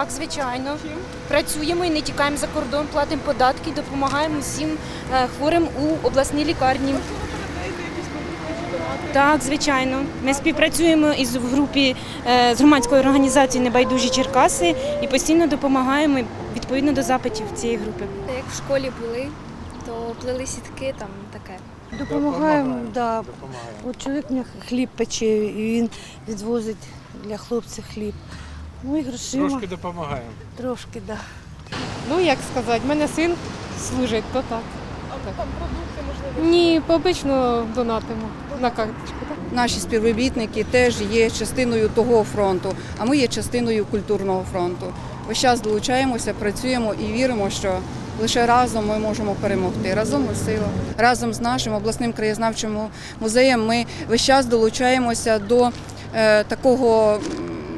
Так, звичайно. Працюємо і не тікаємо за кордон, платимо податки, допомагаємо всім е, хворим у обласній лікарні. Так, звичайно. Ми співпрацюємо із в групі е, з громадською організацією Небайдужі Черкаси і постійно допомагаємо відповідно до запитів цієї групи. Як в школі були, то плели сітки, там таке. Допомагаємо, да. От чоловік мені хліб пече, і він відвозить для хлопців хліб. Ну і грошима Трошки допомагаємо. трошки, да. Ну, як сказати, в мене син служить, то так. А там продукти, можливо? Ні, пообично донатимо на карточку. Так? Наші співробітники теж є частиною того фронту, а ми є частиною культурного фронту. Весь час долучаємося, працюємо і віримо, що лише разом ми можемо перемогти. Разом ми сила. Разом з нашим обласним краєзнавчим музеєм ми весь час долучаємося до е, такого.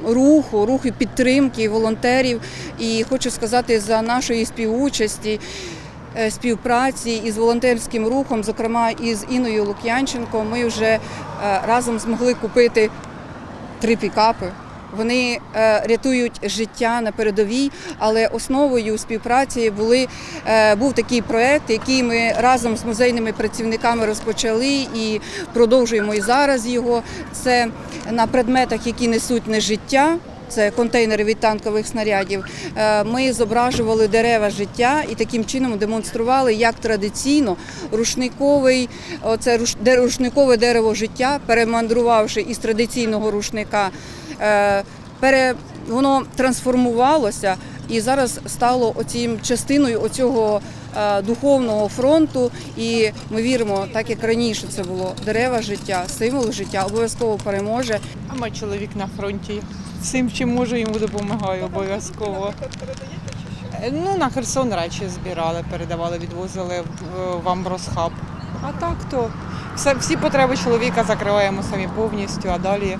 Руху, руху підтримки волонтерів, і хочу сказати за нашої співучасті, е, співпраці із волонтерським рухом, зокрема із Іною Лук'янченко, ми вже е, разом змогли купити три пікапи. Вони е, рятують життя на передовій, але основою співпраці були, е, був такий проект, який ми разом з музейними працівниками розпочали і продовжуємо і зараз його. Це на предметах, які несуть не життя. Це контейнери від танкових снарядів. Е, Ми зображували дерева життя і таким чином демонстрували, як традиційно рушниковий, оце руш- рушникове дерево життя, перемандрувавши із традиційного рушника, пере, воно трансформувалося і зараз стало оцім частиною оцього е, духовного фронту. І ми віримо, так як раніше це було дерева життя, символ життя, обов'язково переможе. А мій чоловік на фронті. Всім, чим можу, йому допомагаю обов'язково. Е, Ну, на Херсон речі збирали, передавали, відвозили в Амбросхаб. А так то всі потреби чоловіка закриваємо самі повністю, а далі,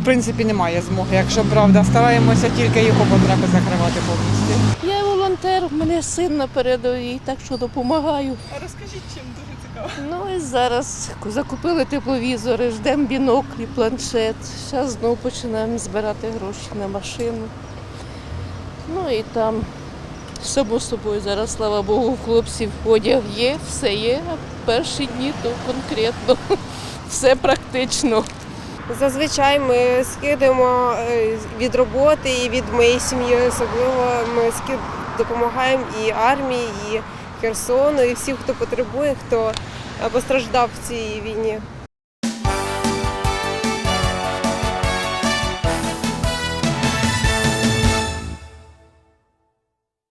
в принципі, немає змоги. Якщо правда, стараємося тільки його потреби закривати повністю. Я волонтер, у мене син на передовій, так що допомагаю. А розкажіть, чим дуже цікаво. Ну і зараз закупили тепловізори, ждемо біноклі, планшет. Зараз знову починаємо збирати гроші на машину. Ну і там, само собою, зараз, слава Богу, у хлопців одяг є, все є. А перші дні то конкретно все практично. Зазвичай ми скидаємо е, від роботи і від моєї сім'ї особливо. Ми скид допомагаємо і армії, і Херсону, і всім, хто потребує, хто е, постраждав в цій війні.